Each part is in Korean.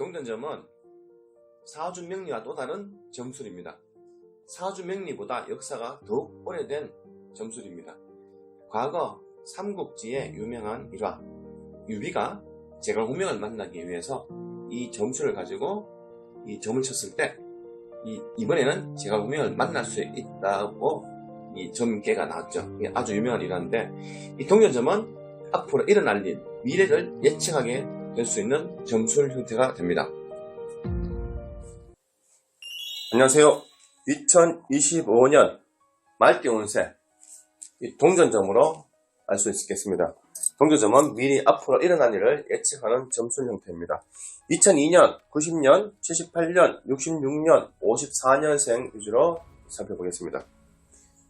동전점은 사주 명리와 또 다른 점술입니다. 사주 명리보다 역사가 더욱 오래된 점술입니다. 과거 삼국지의 유명한 일화 유비가 제갈공명을 만나기 위해서 이 점술을 가지고 이 점을 쳤을 때 이, 이번에는 제갈공명을 만날 수 있다고 이 점괘가 나왔죠. 아주 유명한 일화인데 이 동전점은 앞으로 일어날 일, 미래를 예측하게 될 수 있는 점술 형태가 됩니다. 안녕하세요. 2025년 말띠 운세 이 동전점으로 알 수 있겠습니다. 동전점은 미리 앞으로 일어날 일을 예측하는 점술 형태입니다. 2002년, 90년, 78년, 66년, 54년생 위주로 살펴보겠습니다.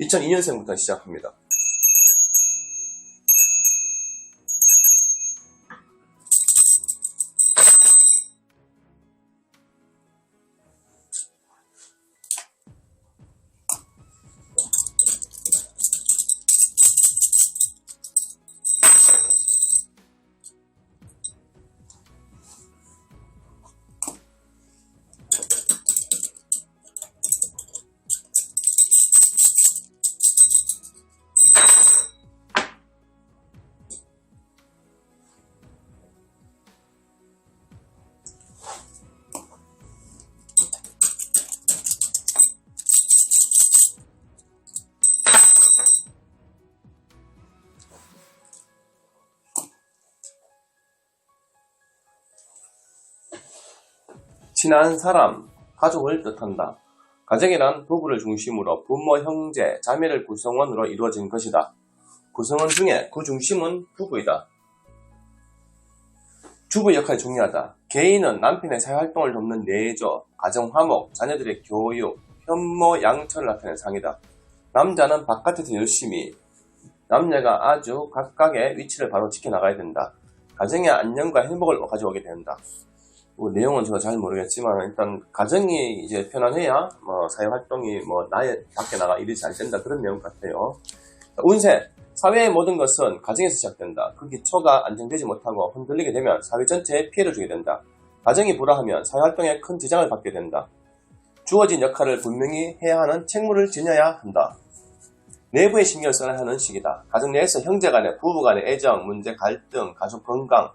2002년생부터 시작합니다. 친한 사람, 가족을 뜻한다. 가정이란 부부를 중심으로 부모, 형제, 자매를 구성원으로 이루어진 것이다. 구성원 중에 그 중심은 부부이다. 주부 역할이 중요하다. 개인은 남편의 사회활동을 돕는 내조, 가정 화목, 자녀들의 교육, 현모 양처를 나타내는 상이다. 남자는 바깥에서 열심히, 남녀가 아주 각각의 위치를 바로 지켜나가야 된다. 가정의 안녕과 행복을 가져오게 된다. 뭐 내용은 제가 잘 모르겠지만 일단 가정이 이제 편안해야 뭐 사회 활동이 뭐 나의 밖에 나가 일이 잘 된다 그런 내용 같아요. 운세 사회의 모든 것은 가정에서 시작된다. 그 기초가 안정되지 못하고 흔들리게 되면 사회 전체에 피해를 주게 된다. 가정이 불화하면 사회 활동에 큰 지장을 받게 된다. 주어진 역할을 분명히 해야 하는 책무를 지녀야 한다. 내부에 신경을 써야 하는 시기다. 가정 내에서 형제 간의 부부 간의 애정, 문제, 갈등, 가족 건강,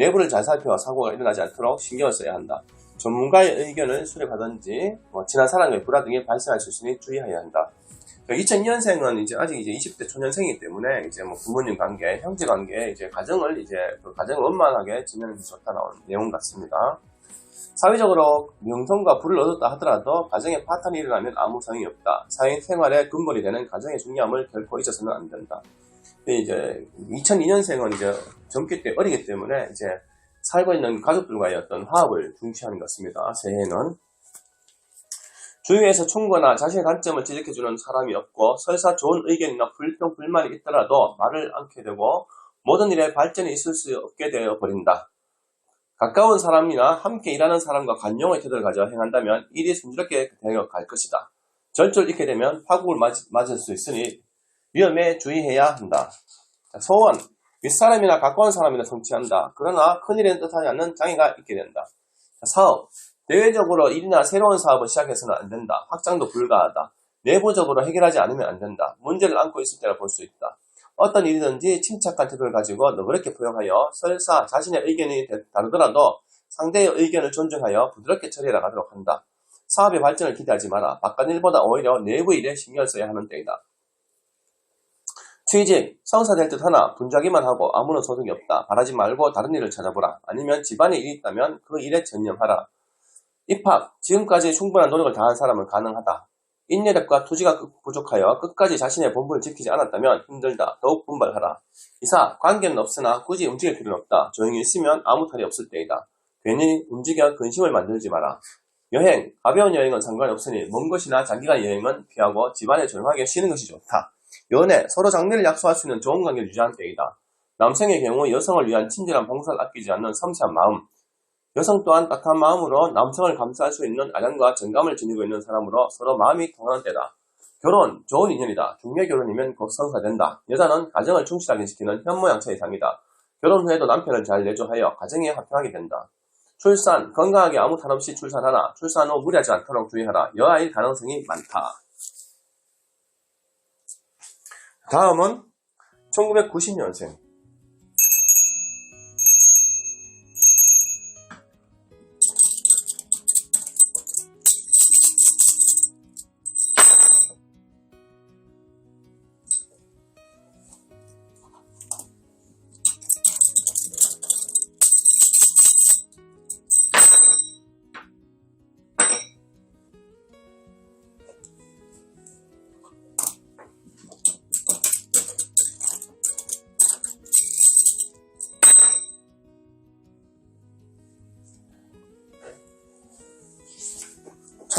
내부를 잘 살펴 사고가 일어나지 않도록 신경을 써야 한다. 전문가의 의견을 수렴하든지 뭐 지난 사랑의 불화 등이 발생할 수 있으니 주의해야 한다. 2002년생은 이제 아직 이제 20대 초년생이기 때문에 이제 뭐 부모님 관계, 형제 관계, 이제 가정을 이제 그 가정을 원만하게 지내는 게 좋다 나온 내용 같습니다. 사회적으로 명성과 부를 얻었다 하더라도 가정에 파탄이 일어나면 아무 소용이 없다. 사회 생활의 근본이 되는 가정의 중요함을 결코 잊어서는 안 된다. 이제 2002년생은 이제 젊기 때 어리기 때문에 이제 살고 있는 가족들과의 어떤 화합을 중시하는 것 같습니다. 새해는 주위에서 충고나 자신의 단점을 지적해주는 사람이 없고 설사 좋은 의견이나 불평, 불만이 있더라도 말을 않게 되고 모든 일에 발전이 있을 수 없게 되어 버린다. 가까운 사람이나 함께 일하는 사람과 관용의 태도를 가져 행한다면 일이 순조롭게 되어 갈 것이다. 절절 잃게 되면 파국을 맞을 수 있으니 위험에 주의해야 한다. 소원, 윗사람이나 가까운 사람이나 성취한다. 그러나 큰일에는 뜻하지 않는 장애가 있게 된다. 사업, 대외적으로 일이나 새로운 사업을 시작해서는 안 된다. 확장도 불가하다. 내부적으로 해결하지 않으면 안 된다. 문제를 안고 있을 때라 볼수 있다. 어떤 일이든지 침착한 태도를 가지고 너그럽게 포용하여 설사 자신의 의견이 다르더라도 상대의 의견을 존중하여 부드럽게 처리해 나가도록 한다. 사업의 발전을 기대하지 마라. 바깥 일보다 오히려 내부 일에 신경을 써야 하는 때이다. 취직, 성사 될 듯 하나 분주하기만 하고 아무런 소득이 없다. 바라지 말고 다른 일을 찾아보라. 아니면 집안에 일이 있다면 그 일에 전념하라. 입학, 지금까지 충분한 노력을 다한 사람은 가능하다. 인내력과 투지가 부족하여 끝까지 자신의 본분을 지키지 않았다면 힘들다. 더욱 분발하라. 이사, 관계는 없으나 굳이 움직일 필요는 없다. 조용히 있으면 아무 탈이 없을 때이다. 괜히 움직여 근심을 만들지 마라. 여행, 가벼운 여행은 상관이 없으니 먼 곳이나 장기간 여행은 피하고 집안에 조용하게 쉬는 것이 좋다. 연애, 서로 장래를 약속할 수 있는 좋은 관계를 유지하는 때이다. 남성의 경우 여성을 위한 친절한 봉사를 아끼지 않는 섬세한 마음, 여성 또한 따뜻한 마음으로 남성을 감싸할 수 있는 아량과 정감을 지니고 있는 사람으로 서로 마음이 통하는 때다. 결혼, 좋은 인연이다. 중매 결혼이면 곧 성사된다. 여자는 가정을 충실하게 지키는 현모양처 이상이다. 결혼 후에도 남편을 잘 내조하여 가정에 합평하게 된다. 출산, 건강하게 아무 탈 없이 출산하라. 출산 후 무리하지 않도록 주의하라. 여아일 가능성이 많다. 다음은 1990년생.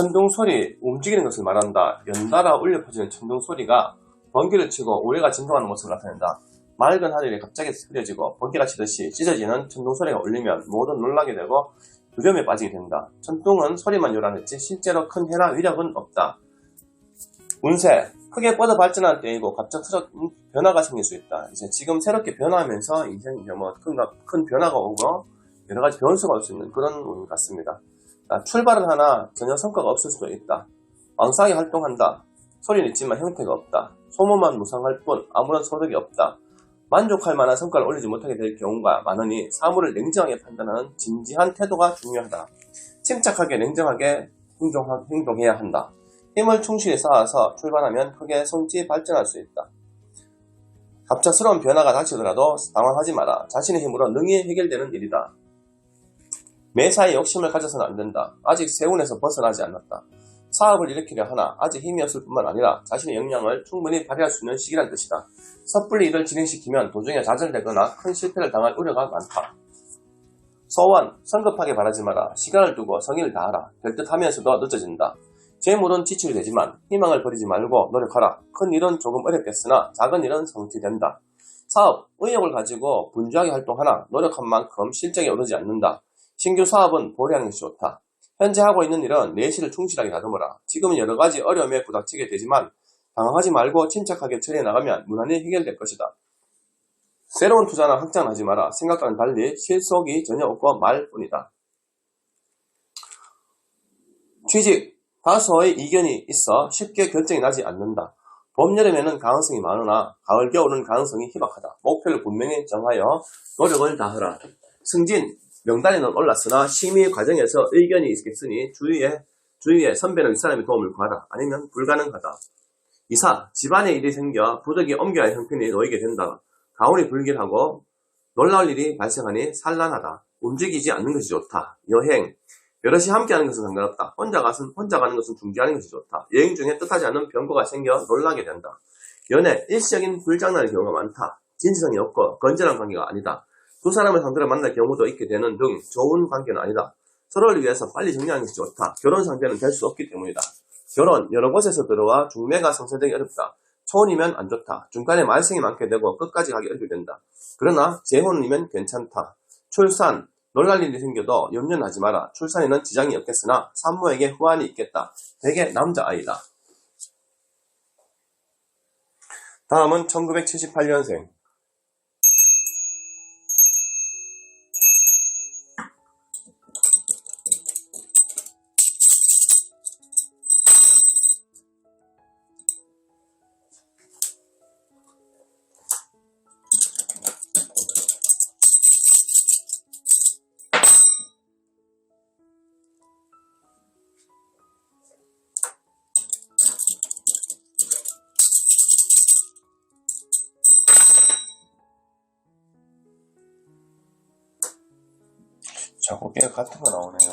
천둥 소리, 움직이는 것을 말한다. 연달아 울려 퍼지는 천둥 소리가 번개를 치고 우레가 진동하는 모습을 나타낸다. 맑은 하늘이 갑자기 흐려지고 번개가 치듯이 찢어지는 천둥 소리가 울리면 모두 놀라게 되고 두려움에 빠지게 된다. 천둥은 소리만 요란했지 실제로 큰 해나 위력은 없다. 운세, 크게 뻗어 발전한 때이고 갑작스런 변화가 생길 수 있다. 이제 지금 새롭게 변화하면서 인생 이제 뭐큰 큰 변화가 오고 여러 가지 변수가 올 수 있는 그런 운 같습니다. 아, 출발은 하나 전혀 성과가 없을 수도 있다. 왕성하게 활동한다. 소리는 있지만 형태가 없다. 소모만 무상할 뿐 아무런 소득이 없다. 만족할 만한 성과를 올리지 못하게 될 경우가 많으니 사물을 냉정하게 판단하는 진지한 태도가 중요하다. 침착하게 냉정하게 행동해야 한다. 힘을 충실히 쌓아서 출발하면 크게 손짓 발전할 수 있다. 갑작스러운 변화가 닥치더라도 당황하지 마라. 자신의 힘으로 능히 해결되는 일이다. 매사에 욕심을 가져서는 안 된다. 아직 세운에서 벗어나지 않았다. 사업을 일으키려 하나 아직 힘이 없을 뿐만 아니라 자신의 역량을 충분히 발휘할 수 있는 시기란 뜻이다. 섣불리 일을 진행시키면 도중에 좌절되거나 큰 실패를 당할 우려가 많다. 소원, 성급하게 바라지 마라. 시간을 두고 성의를 다하라. 될 듯 하면서도 늦어진다. 재물은 지출이 되지만 희망을 버리지 말고 노력하라. 큰 일은 조금 어렵겠으나 작은 일은 성취된다. 사업, 의욕을 가지고 분주하게 활동하나 노력한 만큼 실적에 오르지 않는다. 신규 사업은 보류하는 것이 좋다. 현재 하고 있는 일은 내실을 충실하게 다듬어라. 지금은 여러 가지 어려움에 부닥치게 되지만 당황하지 말고 침착하게 처리해 나가면 무난히 해결될 것이다. 새로운 투자나 확장은 하지 마라. 생각과는 달리 실속이 전혀 없고 말뿐이다. 취직, 다소의 이견이 있어 쉽게 결정이 나지 않는다. 봄, 여름에는 가능성이 많으나 가을, 겨울은 가능성이 희박하다. 목표를 분명히 정하여 노력을 다하라. 승진, 명단에는 올랐으나 심의 과정에서 의견이 있겠으니 주위에 주위에 선배나 윗사람의 도움을 구하라. 아니면 불가능하다. 이사, 집안에 일이 생겨 부득이 옮겨야 할 형편이 놓이게 된다. 가온이 불길하고 놀라울 일이 발생하니 산란하다. 움직이지 않는 것이 좋다. 여행, 여럿이 함께하는 것은 상관없다. 혼자 가는 혼자 가는 것은 중지하는 것이 좋다. 여행 중에 뜻하지 않은 변고가 생겨 놀라게 된다. 연애, 일시적인 불장난의 경우가 많다. 진지성이 없고 건전한 관계가 아니다. 두 사람을 상대로 만날 경우도 있게 되는 등 좋은 관계는 아니다. 서로를 위해서 빨리 정리하는 것이 좋다. 결혼 상대는 될 수 없기 때문이다. 결혼, 여러 곳에서 들어와 중매가 성사되기 어렵다. 초혼이면 안 좋다. 중간에 말썽이 많게 되고 끝까지 가기 어렵게 된다. 그러나 재혼이면 괜찮다. 출산, 놀랄 일이 생겨도 염려는 하지 마라. 출산에는 지장이 없겠으나 산모에게 후환이 있겠다. 대개 남자아이다. 다음은 1978년생. 자, 고개가 같은 거 나오네요.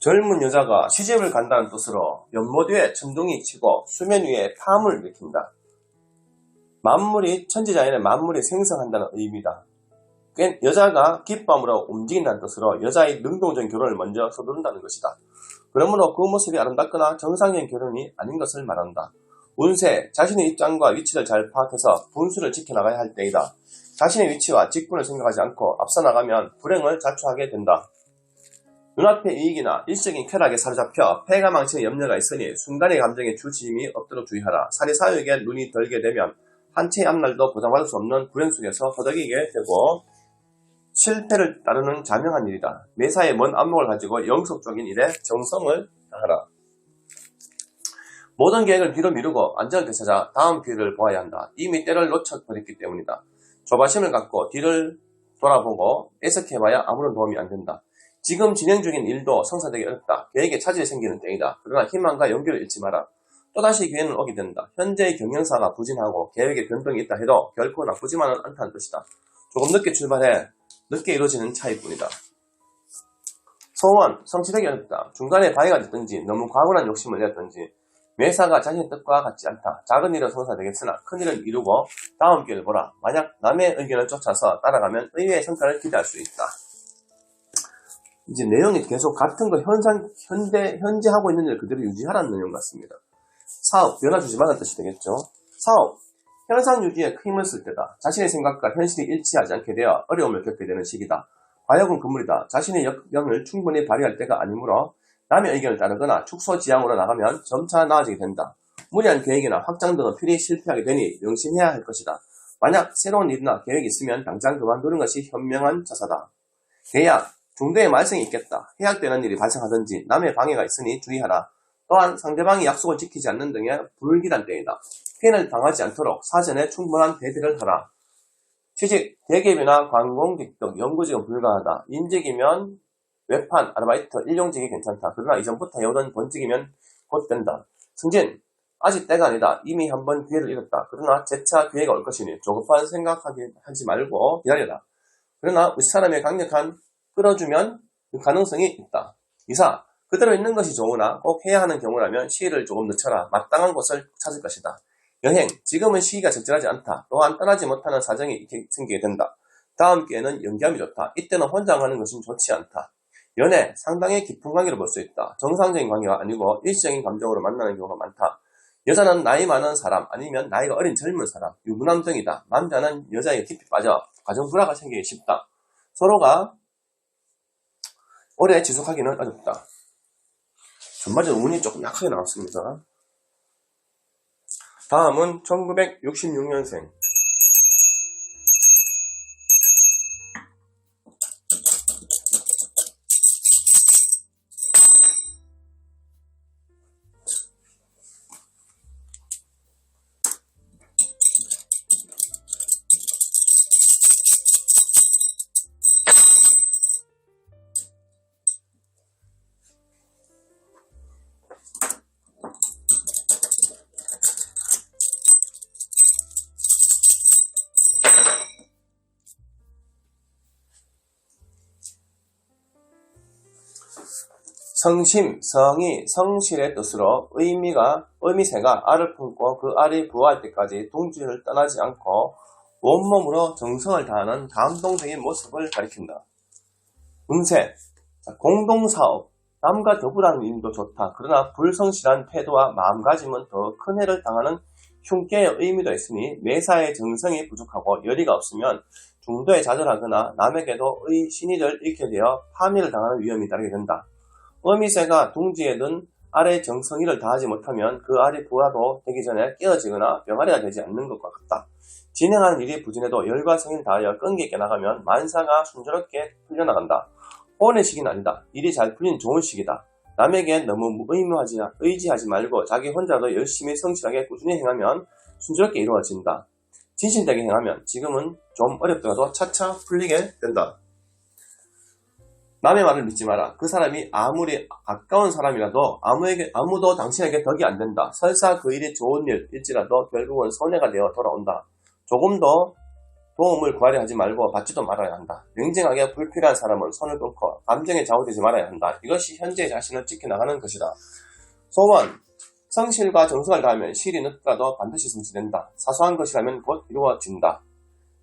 젊은 여자가 시집을 간다는 뜻으로 연못 위에 천둥이 치고 수면 위에 파음을 일으킨다. 만물이 천지자연의 만물이 생성한다는 의미다. 꽤- 여자가 기쁨으로 움직인다는 뜻으로 여자의 능동적인 결혼을 먼저 서두른다는 것이다. 그러므로 그 모습이 아름답거나 정상적인 결혼이 아닌 것을 말한다. 운세, 자신의 입장과 위치를 잘 파악해서 분수를 지켜나가야 할 때이다. 자신의 위치와 직분을 생각하지 않고 앞서 나가면 불행을 자초하게 된다. 눈앞의 이익이나 일적인 쾌락에 사로잡혀 폐가 망치는 염려가 있으니 순간의 감정에 주침이 없도록 주의하라. 사리사욕에 눈이 들게 되면 한 채의 앞날도 보장받을 수 없는 불행 속에서 허덕이게 되고 실패를 따르는 자명한 일이다. 매사에 먼 안목을 가지고 영속적인 일에 정성을 다하라. 모든 계획을 뒤로 미루고 안전을 되찾아 다음 기회를 보아야 한다. 이미 때를 놓쳐버렸기 때문이다. 조바심을 갖고 뒤를 돌아보고 애석해봐야 아무런 도움이 안 된다. 지금 진행 중인 일도 성사되기 어렵다. 계획에 차질이 생기는 때이다. 그러나 희망과 용기를 잃지 마라. 또다시 기회는 오게 된다. 현재의 경영사가 부진하고 계획에 변동이 있다 해도 결코 나쁘지만은 않다는 뜻이다. 조금 늦게 출발해 늦게 이루어지는 차이뿐이다. 소원, 성취되기 어렵다. 중간에 방해가 됐든지 너무 과분한 욕심을 내었든지 매사가 자신의 뜻과 같지 않다. 작은 일은 성사되겠으나 큰 일은 이루고 다음 기회를 보라. 만약 남의 의견을 쫓아서 따라가면 의외의 성과를 기대할 수 있다. 이제 내용이 계속 같은 거 현상, 현대, 현재 하고 있는 일을 그대로 유지하라는 내용 같습니다. 사업, 변화 주지 말라는 뜻이 되겠죠. 사업, 현상 유지에 큰 힘을 쓸 때다. 자신의 생각과 현실이 일치하지 않게 되어 어려움을 겪게 되는 시기다. 과역은 금물이다. 자신의 역량을 충분히 발휘할 때가 아니므로 남의 의견을 따르거나 축소지향으로 나가면 점차 나아지게 된다. 무리한 계획이나 확장 등은 필히 실패하게 되니 명심해야 할 것이다. 만약 새로운 일이나 계획이 있으면 당장 그만두는 것이 현명한 자세다. 계약, 중도에 말썽이 있겠다. 해약되는 일이 발생하든지 남의 방해가 있으니 주의하라. 또한 상대방이 약속을 지키지 않는 등의 불길한 때이다. 피해를 당하지 않도록 사전에 충분한 대비를 하라. 취직, 대기업이나 관공직 등 연구직은 불가하다. 인직이면 외판, 아르바이트, 일용직이 괜찮다. 그러나 이전부터 해오던 본직이면 곧 된다. 승진, 아직 때가 아니다. 이미 한 번 기회를 잃었다. 그러나 재차 기회가 올 것이니 조급한 생각하지 하지 말고 기다려라. 그러나 윗사람의 강력한 끌어주면 그 가능성이 있다. 이사, 그대로 있는 것이 좋으나 꼭 해야 하는 경우라면 시일을 조금 늦춰라. 마땅한 곳을 찾을 것이다. 여행, 지금은 시기가 적절하지 않다. 또한 떠나지 못하는 사정이 생기게 된다. 다음 기회는 연기함이 좋다. 이때는 혼자 가는 것은 좋지 않다. 연애, 상당히 깊은 관계를 볼 수 있다. 정상적인 관계가 아니고 일시적인 감정으로 만나는 경우가 많다. 여자는 나이 많은 사람, 아니면 나이가 어린 젊은 사람, 유부남 등이다. 남자는 여자에게 깊이 빠져 가정 불화가 생기기 쉽다. 서로가 오래 지속하기는 어렵다. 전반적으로 운이 조금 약하게 나왔습니다. 다음은 1966년생. 성심, 성이 성실의 뜻으로 의미가, 의미새가 알을 품고 그 알이 부화할 때까지 둥지를 떠나지 않고 온몸으로 정성을 다하는 감동적인 모습을 가리킨다. 자, 공동사업, 남과 더불어하는 일도 좋다. 그러나 불성실한 태도와 마음가짐은 더 큰 해를 당하는 흉계의 의미도 있으니 매사의 정성이 부족하고 열의가 없으면 중도에 좌절하거나 남에게도 의 신의를 잃게 되어 파멸을 당하는 위험이 따르게 된다. 어미새가 둥지에 든 알의 정성이를 다하지 못하면 그 알이 부화도 되기 전에 깨어지거나 병아리가 되지 않는 것과 같다. 진행하는 일이 부진해도 열과 성인 다하여 끈기 있게 나가면 만사가 순조롭게 풀려나간다. 혼의 시기는 아니다. 일이 잘 풀린 좋은 시기다. 남에게 너무 의무하지, 의지하지 말고 자기 혼자도 열심히 성실하게 꾸준히 행하면 순조롭게 이루어진다. 진실되게 행하면 지금은 좀 어렵더라도 차차 풀리게 된다. 남의 말을 믿지 마라. 그 사람이 아무리 가까운 사람이라도 아무에게, 아무도 당신에게 덕이 안 된다. 설사 그 일이 좋은 일일지라도 결국은 손해가 되어 돌아온다. 조금 더 도움을 구하려 하지 말고 받지도 말아야 한다. 냉정하게 불필요한 사람은 손을 끊고 감정에 좌우되지 말아야 한다. 이것이 현재 자신을 지켜나가는 것이다. 소원, 성실과 정성을 다하면 실이 늦더라도 반드시 성취된다. 사소한 것이라면 곧 이루어진다.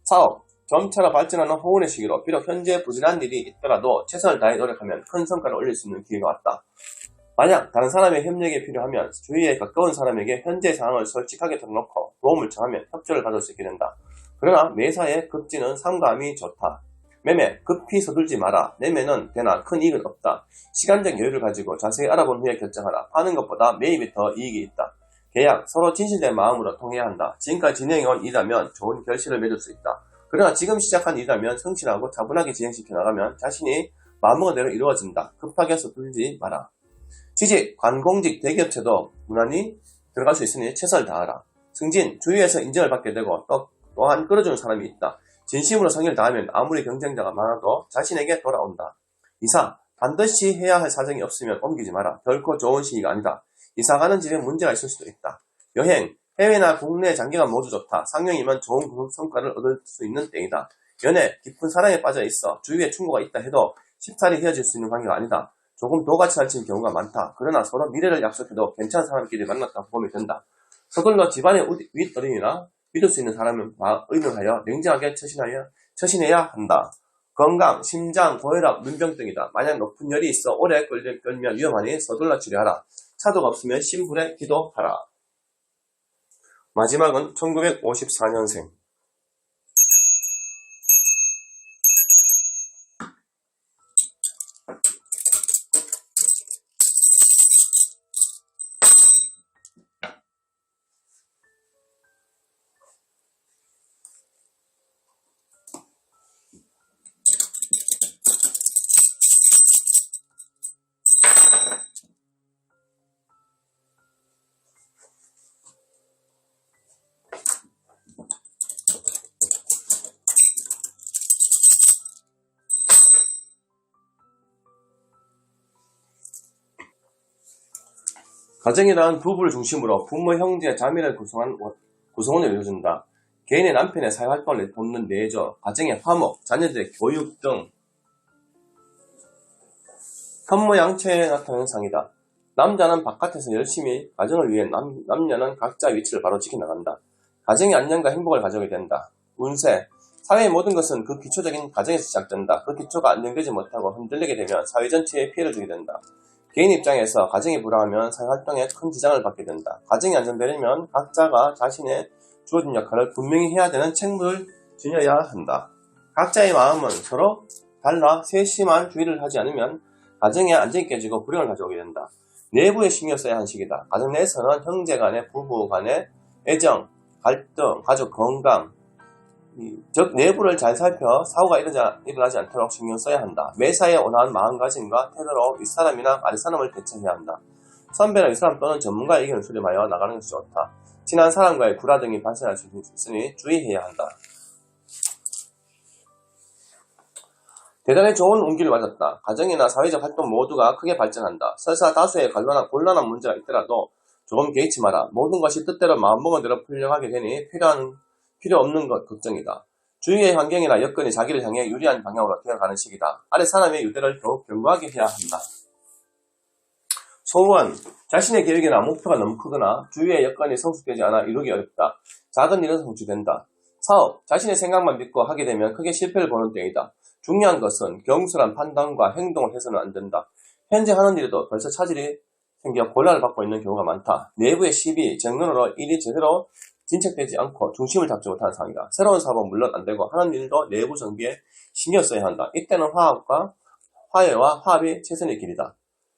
사업, 점차로 발전하는 호운의 시기로 비록 현재 부진한 일이 있더라도 최선을 다해 노력하면 큰 성과를 올릴 수 있는 기회가 왔다. 만약 다른 사람의 협력이 필요하면 주위에 가까운 사람에게 현재 상황을 솔직하게 털어놓고 도움을 청하면 협조를 받을 수 있게 된다. 그러나 매사에 급지는 상감이 좋다. 매매 급히 서둘지 마라. 매매는 되나 큰 이익은 없다. 시간적 여유를 가지고 자세히 알아본 후에 결정하라. 파는 것보다 매입이 더 이익이 있다. 계약 서로 진실된 마음으로 통해야 한다. 지금까지 진행해온 일이라면 좋은 결실을 맺을 수 있다. 그러나 지금 시작한 일이라면 성실하고 차분하게 진행시켜 나가면 자신이 마음먹은 대로 이루어진다. 급하게 서둘지 마라. 지직, 관공직, 대기업체도 무난히 들어갈 수 있으니 최선을 다하라. 승진, 주위에서 인정을 받게 되고 또, 또한 끌어주는 사람이 있다. 진심으로 성의를 다하면 아무리 경쟁자가 많아도 자신에게 돌아온다. 이사, 반드시 해야 할 사정이 없으면 옮기지 마라. 결코 좋은 시기가 아니다. 이사 가는 집에 문제가 있을 수도 있다. 여행, 해외나 국내 장기간 모두 좋다. 상용이면 좋은 성과를 얻을 수 있는 때이다. 연애, 깊은 사랑에 빠져 있어 주위에 충고가 있다 해도 쉽사리 헤어질 수 있는 관계가 아니다. 조금 도같이 살치는 경우가 많다. 그러나 서로 미래를 약속해도 괜찮은 사람끼리 만났다 보면 된다. 서둘러 집안의 윗- 윗어린이나 믿을 수 있는 사람과 의논하여 냉정하게 처신하여, 처신해야 한다. 건강, 심장, 고혈압, 눈병 등이다. 만약 높은 열이 있어 오래 끌- 끌면 위험하니 서둘러 치료하라. 차도가 없으면 심불에 기도하라. 마지막은 1954년생. 가정이란 부부를 중심으로 부모, 형제, 자매를 구성한 원- 구성원을 이루어준다. 개인의 남편의 사회활동을 돕는 내조, 가정의 화목, 자녀들의 교육 등 현모양처에 나타나는 상이다. 남자는 바깥에서 열심히 가정을 위해 남, 남녀는 각자 위치를 바로 지켜나간다. 가정의 안녕과 행복을 가져오게 된다. 운세 사회의 모든 것은 그 기초적인 가정에서 시작된다. 그 기초가 안정되지 못하고 흔들리게 되면 사회 전체에 피해를 주게 된다. 개인 입장에서 가정이 불황하면 사회활동에 큰 지장을 받게 된다. 가정이 안정되려면 각자가 자신의 주어진 역할을 분명히 해야 되는 책무를 지녀야 한다. 각자의 마음은 서로 달라 세심한 주의를 하지 않으면 가정에 안정이 깨지고 불행을 가져오게 된다. 내부에 신경 써야 하는 시기다. 가정 내에서는 형제 간의 부부 간의 애정, 갈등, 가족 건강, 이, 즉 내부를 잘 살펴 사고가 일어나지, 일어나지 않도록 신경 써야 한다. 매사에 온화한 마음가짐과 태도로 윗사람이나 아랫사람을 대처해야 한다. 선배나 윗사람 또는 전문가의 의견을 수렴하여 나가는 것이 좋다. 친한 사람과의 구라 등이 발생할 수 있으니 주의해야 한다. 대단히 좋은 운기를 맞았다. 가정이나 사회적 활동 모두가 크게 발전한다. 설사 다수의 곤란한, 곤란한 문제가 있더라도 조금 개의치 마라. 모든 것이 뜻대로 마음먹은 대로 풀려가게 되니 필요한, 필요 없는 것 걱정이다. 주위의 환경이나 여건이 자기를 향해 유리한 방향으로 되어가는 시기다. 아래 사람의 유대를 더욱 견고하게 해야 한다. 소원, 자신의 계획이나 목표가 너무 크거나 주위의 여건이 성숙되지 않아 이루기 어렵다. 작은 일은 성취된다. 사업, 자신의 생각만 믿고 하게 되면 크게 실패를 보는 때이다. 중요한 것은 경솔한 판단과 행동을 해서는 안 된다. 현재 하는 일에도 벌써 차질이 생겨 곤란을 받고 있는 경우가 많다. 내부의 시비, 정론으로 일이 제대로 진척되지 않고 중심을 잡지 못하는 상황이다. 새로운 사업은 물론 안 되고 하는 일도 내부 정비에 신경 써야 한다. 이때는 화합과 화해와 화합이 최선의 길이다.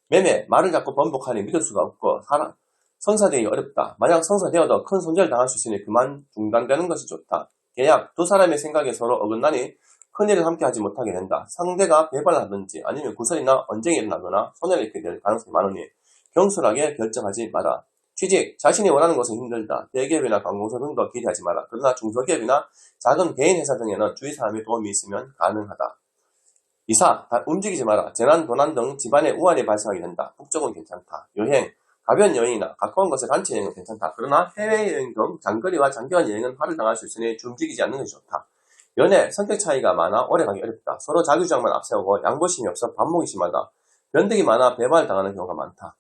매매, 말을 자꾸 번복하니 믿을 수가 없고 사람, 성사되기 어렵다. 만약 성사되어도 큰 손해를 당할 수 있으니 그만 중단되는 것이 좋다. 계약, 두 사람의 생각에 서로 어긋나니 큰일을 함께 하지 못하게 된다. 상대가 배반하든지 아니면 구설이나 언쟁이 일어나거나 손해를 입게 될 가능성이 많으니 경솔하게 결정하지 마라. 취직, 자신이 원하는 것은 힘들다. 대기업이나 관공서 등도 기대하지 마라. 그러나 중소기업이나 작은 개인 회사 등에는 주위 사람의 도움이 있으면 가능하다. 이사, 다- 움직이지 마라. 재난, 도난 등 집안에 우환이 발생하게 된다. 북쪽은 괜찮다. 여행, 가벼운 여행이나 가까운 곳에 단체 여행은 괜찮다. 그러나 해외여행 등 장거리와 장기간 여행은 화를 당할 수 있으니 움직이지 않는 것이 좋다. 연애, 성격 차이가 많아 오래 가기 어렵다. 서로 자기주장만 앞세우고 양보심이 없어 반목이 심하다. 변덕이 많아 배반을 당하는 경우가 많다.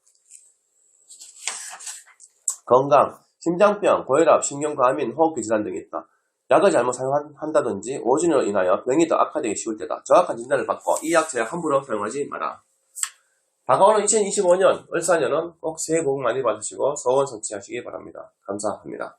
건강, 심장병, 고혈압, 신경과민, 호흡기 질환 등이 있다. 약을 잘못 사용한다든지 오진으로 인하여 병이 더 악화되기 쉬울 때다. 정확한 진단을 받고 이 약 제약 함부로 사용하지 마라. 다가오는 2025년, 을사년은 꼭 새해 복 많이 받으시고 소원 성취하시기 바랍니다. 감사합니다.